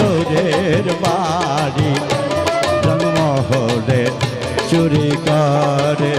চোরের বাড়ি রংমহলে চুরি করে।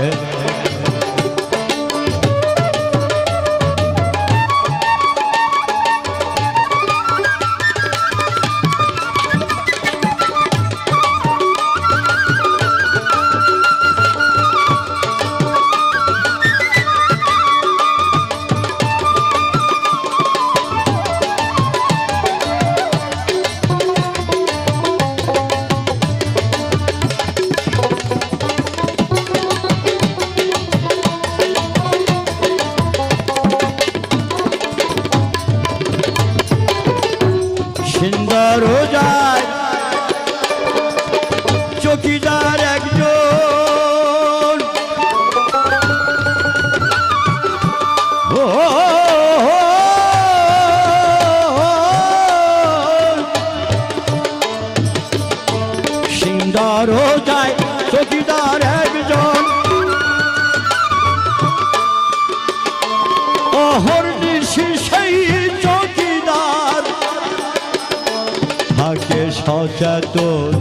সচেতন।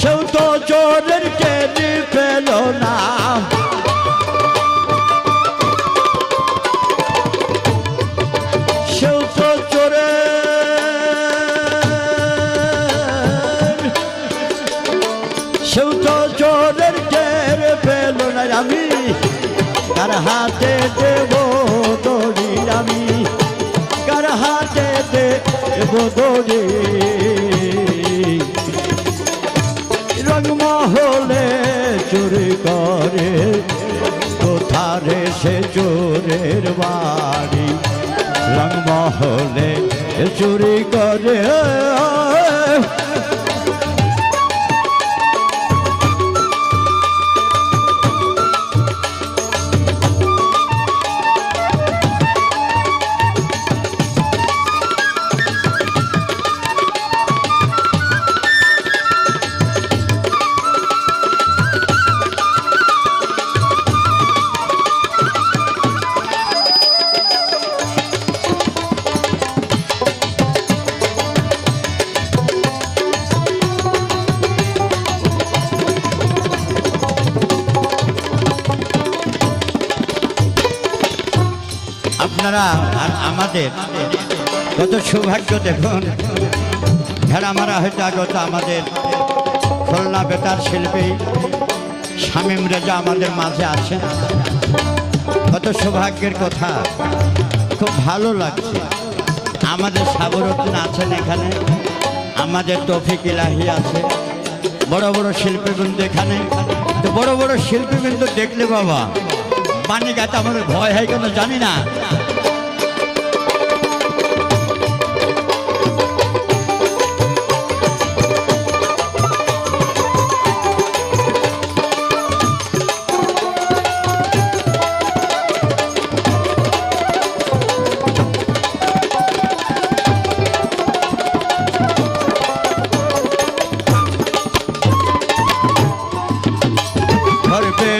সেও তো চোরের টেনে পেল না। সেও তো চোরের সেও তো চোরের টেনে পেল না। আমি কার হাতে দেব দেব দড়ি রংমহলে চুরি করে কোথারে সে চোরের বাড়ি? রংমহলে চুরি করে আপনারা আর আমাদের। কত সৌভাগ্য দেখুন। ভেড়ামারা হয়তো আগত আমাদের খুলনা বেতার শিল্পী শামীম রেজা আমাদের মাঝে আছেন। কত সৌভাগ্যের কথা। খুব ভালো লাগছে। আমাদের সাবরুদ্দিন আছেন এখানে। আমাদের তফিক ইলাহি আছে। বড় বড় শিল্পীবৃন্দ এখানে। তো বড় বড় শিল্পীবৃন্দ দেখলে বাবা পানি গাছে আমাদের ভয় হয় কেন জানি না।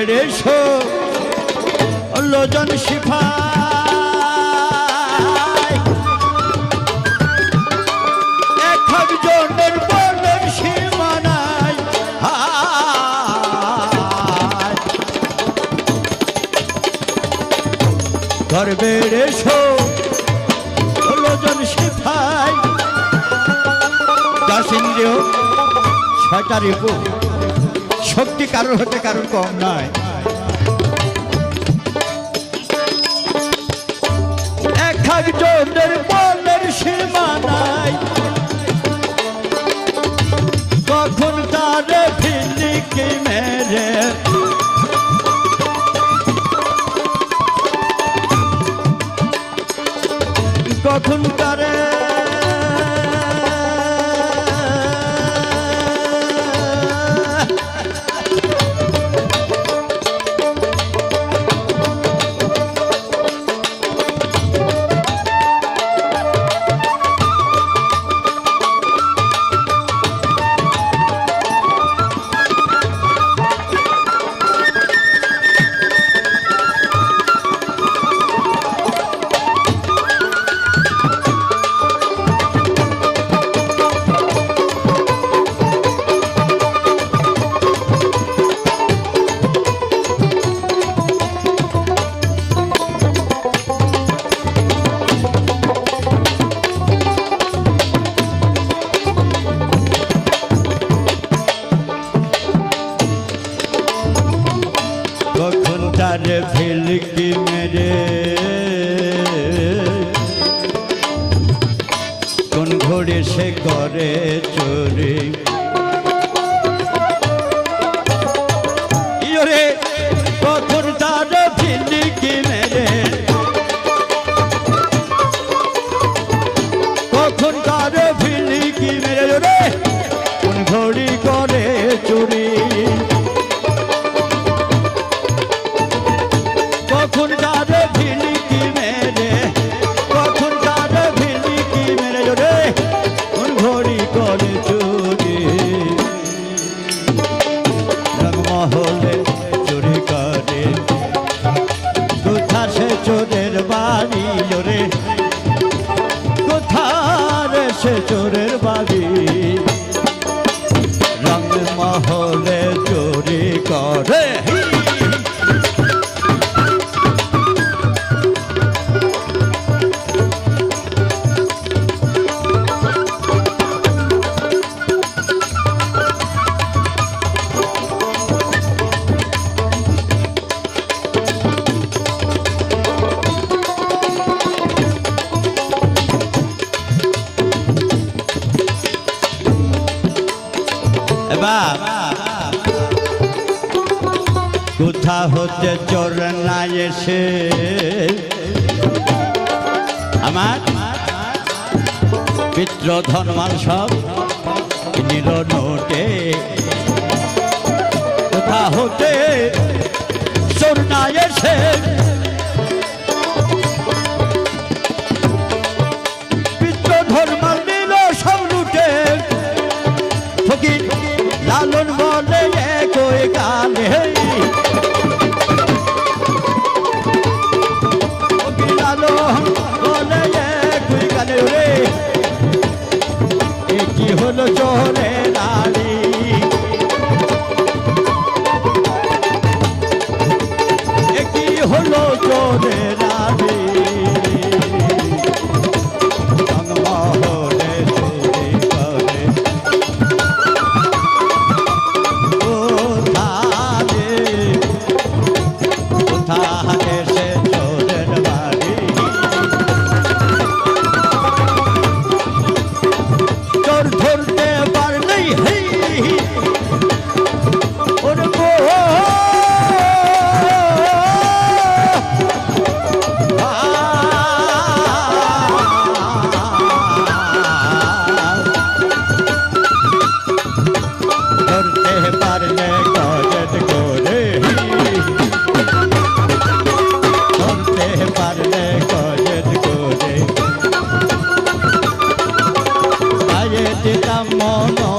ঘর বেড়ে শো লোজন শিফাই এক জনের বনের সীমানায়। ঘর বেড়ে লোজন শিফাই দশ ছয়টা রিপু। শক্তি কারোর হতে কারোর কম নয়। সে করে চুরি চুরি রংমহলে চুরি করে। কোথা সে চোরের বাড়ি ওরে? কোথার সে চোরের বাড়ি? রংমহলে চুরি করে। কোথা হতে চোর না এসে। আমার পিত্র ধনমাল সব নির নোটে। কোথা হতে চোর না এসে। মন